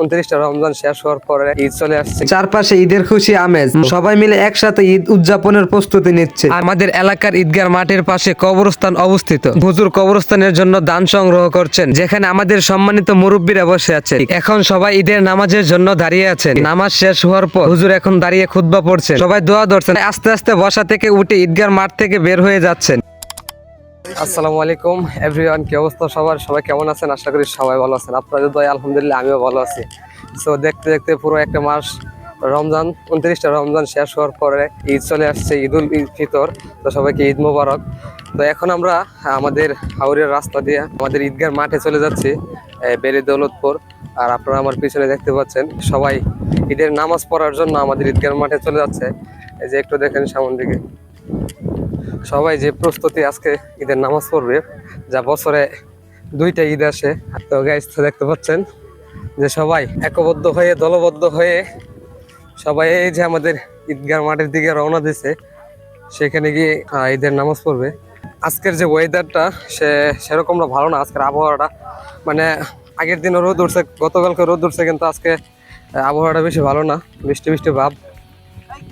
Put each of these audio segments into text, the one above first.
উনত্রিশটা রমজান শেষ হওয়ার পরে ঈদ চলে আসছে। চারপাশে ঈদের খুশি আমেজ। সবাই মিলে একসাথে ঈদ উদযাপনের প্রস্তুতি নিচ্ছে। আমাদের এলাকার ঈদগার মাঠের পাশে কবরস্থান অবস্থিত। হুজুর কবরস্থানের জন্য দান সংগ্রহ করছেন যেখানে আমাদের সম্মানিত মুরব্বীরা বসে আছে এখন সবাই ঈদের নামাজের জন্য দাঁড়িয়ে আছেন। নামাজ শেষ হওয়ার পর হুজুর এখন দাঁড়িয়ে খুতবা পড়ছেন। সবাই দোয়া ধরছেন। আস্তে আস্তে বসা থেকে উঠে ঈদগার মাঠ থেকে বের হয়ে যাচ্ছেন। আসসালামু আলাইকুম এভরিওয়ান কি অবস্থা সবার? সবাই কেমন আছেন? আশা করি সবাই ভালো আছেন। আপনাদের দয় আলহামদুলিল্লাহ আমিও ভালো আছি। সো দেখতে দেখতে পুরো একটা মাস, রমজান, উনত্রিশটা রমজান শেষ হওয়ার পরে ঈদ চলে আসছে ঈদ উল ফিতর। তো সবাইকে ঈদ মোবারক। তো এখন আমরা আমাদের হাওড়ের রাস্তা দিয়ে আমাদের ঈদগার মাঠে চলে যাচ্ছি বেরে দৌলতপুর। আর আপনারা আমার পিছনে দেখতে পাচ্ছেন, সবাই ঈদের নামাজ পড়ার জন্য আমাদের ঈদগার মাঠে চলে যাচ্ছে। এই যে একটু দেখেন সামন দিকে। সবাই যে প্রস্তুতি আজকে ঈদের নামাজ পড়বে, যা বছরে দুইটা ঈদ আসে। তো গাইজ দেখতে পাচ্ছেন যে সবাই একবদ্ধ হয়ে, দলবদ্ধ হয়ে সবাই এই যে আমাদের ঈদগাহ মাঠের দিকে রওনা দিছে, সেখানে গিয়ে ঈদের নামাজ পড়বে। আজকের যে ওয়েদারটা সে সেরকমটা ভালো না। আজকের আবহাওয়াটা মানে আগের দিনও রোদ উঠছে, গতকালকে রোদ উঠছে, কিন্তু আজকে আবহাওয়াটা বেশি ভালো না। বৃষ্টি বৃষ্টি ভাব।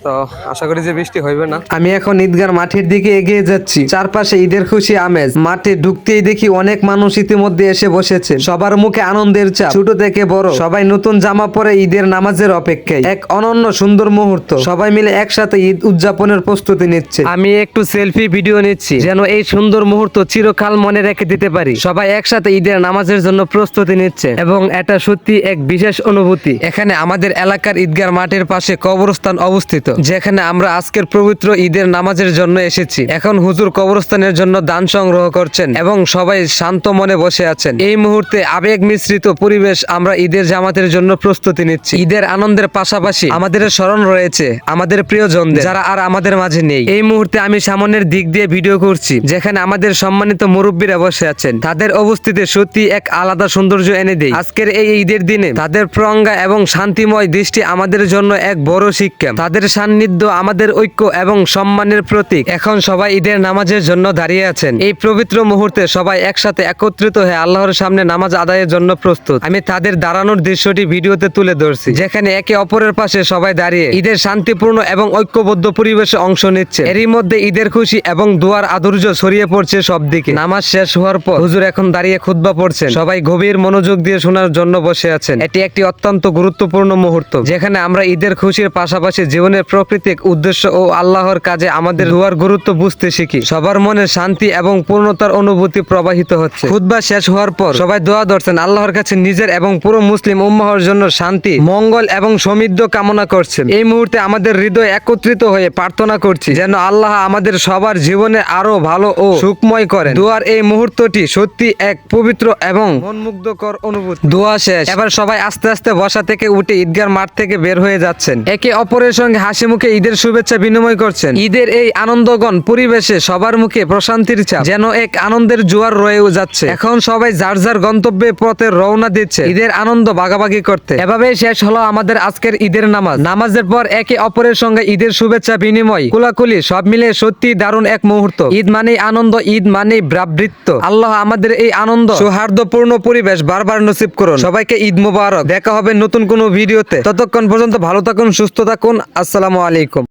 তো আশা করি যে বৃষ্টি হইবে না। আমি এখন ঈদগার মাঠের দিকে এগিয়ে যাচ্ছি। চারপাশে ঈদের খুশি আমেজ। মাঠে ঢুকতেই দেখি অনেক মানুষ ইতিমধ্যে এসে বসেছে। সবার মুখে আনন্দের চাপ। ছোট থেকে বড়। সবাই নতুন জামা পরে ঈদের নামাজের অপেক্ষায়। এক অনন্য সুন্দর মুহূর্ত। সবাই মিলে একসাথে ঈদ উদযাপনের প্রস্তুতি নিচ্ছে। আমি একটু সেলফি ভিডিও নিচ্ছি। যেন এই সুন্দর মুহূর্ত চিরকাল মনে রেখে দিতে পারি। সবাই একসাথে ঈদের নামাজের জন্য প্রস্তুতি নিচ্ছে এবং এটা সত্যি এক বিশেষ অনুভূতি। এখানে আমাদের এলাকার ঈদগার মাঠের পাশে কবরস্থান অবস্থিত। যেখানে আমরা আজকের পবিত্র ঈদের নামাজের জন্য এসেছি। এখন হুজুর কবরস্থানের জন্য দান সংগ্রহ করছেন এবং সবাই শান্ত মনে বসে আছেন। এই মুহূর্তে আবেগ মিশ্রিত পরিবেশ আমরা ঈদের জামাতের জন্য প্রস্তুতি নিচ্ছি। ঈদের আনন্দের পাশাপাশি আমাদের স্মরণ রয়েছে আমাদের প্রিয়জনদের, যারা আর আমাদের মাঝে নেই। এই মুহূর্তে আমি সামনের দিক দিয়ে ভিডিও করছি, যেখানে আমাদের সম্মানিত মুরব্বীরা বসে আছেন। তাদের অবস্থিতি সত্যি এক আলাদা সৌন্দর্য এনে দেয়। আজকের এই ঈদের দিনে তাদের প্রঙ্গা এবং শান্তিময় দৃষ্টি আমাদের জন্য এক বড় শিক্ষা। তাদের সান্নিধ্য আমাদের ঐক্য এবং সম্মানের প্রতীক। এখন সবাই ঈদের নামাজের জন্য দাঁড়িয়ে আছেন। এই পবিত্র মুহূর্তে সবাই একসাথে একত্রিত হয়ে আল্লাহর সামনে নামাজ আদায়ের জন্য প্রস্তুত। আমি তাদের দাঁড়ানোর দৃশ্যটি ভিডিওতে তুলে ধরছি, যেখানে একে অপরের পাশে সবাই দাঁড়িয়ে ঈদের শান্তিপূর্ণ এবং ঐক্যবদ্ধ পরিবেশে অংশ নিচ্ছে। এরই মধ্যে ঈদের খুশি এবং দুয়ার আদুর্য ছড়িয়ে পড়ছে সব দিকে নামাজ শেষ হওয়ার পর হুজুর এখন দাঁড়িয়ে খুতবা পড়ছেন। সবাই গভীর মনোযোগ দিয়ে শোনার জন্য বসে আছেন। এটি একটি অত্যন্ত গুরুত্বপূর্ণ মুহূর্ত, যেখানে আমরা ঈদের খুশির পাশাপাশি জীবনের প্রকৃতিক উদ্দেশ্য ও আল্লাহর কাজে আমাদের দুয়ার গুরুত্ব বুঝতে শিখি। সবার মনে শান্তি এবং পূর্ণতার অনুভূতি প্রবাহিত হচ্ছে। খুতবা শেষ হওয়ার পর সবাই দোয়া ধরছেন, আল্লাহর কাছে নিজের এবং পুরো মুসলিম উম্মাহর জন্য শান্তি, মঙ্গল এবং সমৃদ্ধ কামনা করছেন। এই মুহূর্তে আমাদের হৃদয় একত্রিত হয়ে প্রার্থনা করছি, যেন আল্লাহ আমাদের সবার জীবনে আরও ভালো ও সুখময় করেন। দোয়ার এই মুহূর্তটি সত্যি এক পবিত্র এবং মনমুগ্ধকর অনুভূতি। দোয়া শেষ। এবার সবাই আস্তে আস্তে বসা থেকে উঠে ঈদগার মাঠ থেকে বের হয়ে যাচ্ছেন। একে অপরের সঙ্গে হাসি মুখে ঈদের শুভেচ্ছা বিনিময় করছেন। ঈদের এই আনন্দগণ পরিবেশে সবার মুখে প্রশান্তির চাপ যেন এক আনন্দের জোয়ার রয়েও যাচ্ছে। এখন সবাই যার যার গন্তব্যে পথে রওনা দিচ্ছে, ঈদের আনন্দ ভাগাভাগি করতে। এভাবেই শেষ হলো আমাদের আজকের ঈদের নামাজ। নামাজের পর একে অপরের সঙ্গে ঈদের শুভেচ্ছা বিনিময়, কুলাকুলি, সব মিলে সত্যি দারুণ এক মুহূর্ত। ঈদ মানেই আনন্দ, ঈদ মানেই ব্রাবৃত্ত। আল্লাহ আমাদের এই আনন্দ, সৌহার্দ্যপূর্ণ পরিবেশ বারবার নসিব করুন। সবাইকে ঈদ মোবারক। দেখা হবে নতুন কোনো ভিডিওতে। ততক্ষণ পর্যন্ত ভালো থাকুন, সুস্থ থাকুন। আসসালামু আলাইকুম।